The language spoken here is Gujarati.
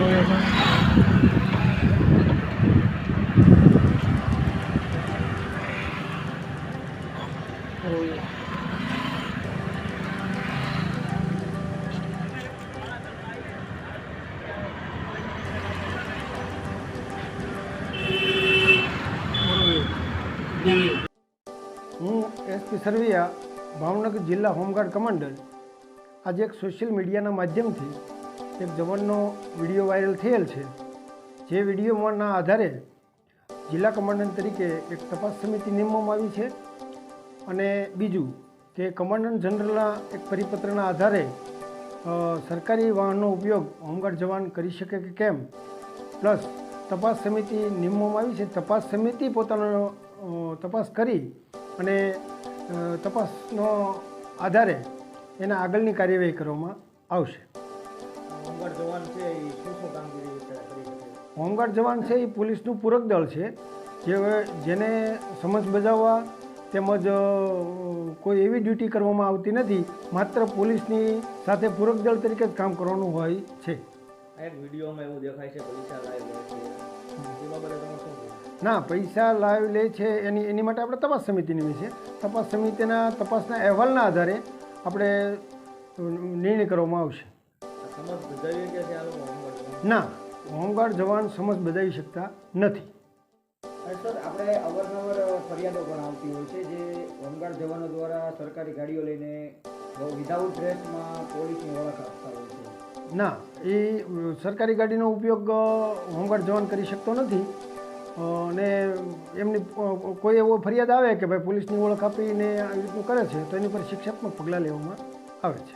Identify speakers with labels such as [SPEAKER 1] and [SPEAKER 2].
[SPEAKER 1] રહ્યો છે
[SPEAKER 2] હું એસપી સરવૈયા ભાવનગર જિલ્લા હોમગાર્ડ કમાન્ડર આજે એક સોશિયલ મીડિયાના માધ્યમથી એક જવાનનો વીડિયો વાયરલ થયેલ છે. જે વિડીયોના આધારે જિલ્લા કમાન્ડન્ટ તરીકે એક તપાસ સમિતિ નિમવામાં આવી છે અને બીજું કે કમાન્ડન્ટ જનરલના એક પરિપત્રના આધારે સરકારી વાહનનો ઉપયોગ હોમગાર્ડ જવાન કરી શકે કે કેમ? પ્લસ તપાસ સમિતિ નિમવામાં આવી છે. તપાસ સમિતિ પોતાનો તપાસ કરી અને તપાસનો આધારે એના આગળની કાર્યવાહી કરવામાં આવશે.
[SPEAKER 1] હોમગાર્ડ જવાન છે એ
[SPEAKER 2] પોલીસનું પૂરક દળ છે જે જેને સમજ બજાવવા તેમજ કોઈ એવી ડ્યુટી કરવામાં આવતી નથી માત્ર પોલીસની સાથે પૂરક દળ તરીકે જ કામ કરવાનું હોય છે.
[SPEAKER 1] એક વિડીયોમાં એવું દેખાય છે પૈસા લાવી લે છે. એ બાબતે તમે શું
[SPEAKER 2] ના પૈસા લાવી લે છે એની એની માટે આપણે તપાસ સમિતિની છે. તપાસ સમિતિના તપાસના અહેવાલના આધારે આપણે નિર્ણય કરવામાં આવશે. ના હોમગાર્ડ જવાન સમજ બજાવી શકતા નથી.
[SPEAKER 3] સર આપણે અવારનવાર ફરિયાદો પણ આવતી હોય છે જે હોમગાર્ડ જવાનો દ્વારા સરકારી ગાડીઓ લઈને વિધાઉટ ડ્રેસમાં પોલીસની ઓળખ આપતા હોય છે.
[SPEAKER 2] ના એ સરકારી ગાડીનો ઉપયોગ હોમગાર્ડ જવાન કરી શકતો નથી. અને એમની કોઈ એવો ફરિયાદ આવે કે ભાઈ પોલીસની ઓળખ આપીને આવી રીતનું કરે છે તો એની પર શિક્ષાત્મક પગલાં લેવામાં આવે છે.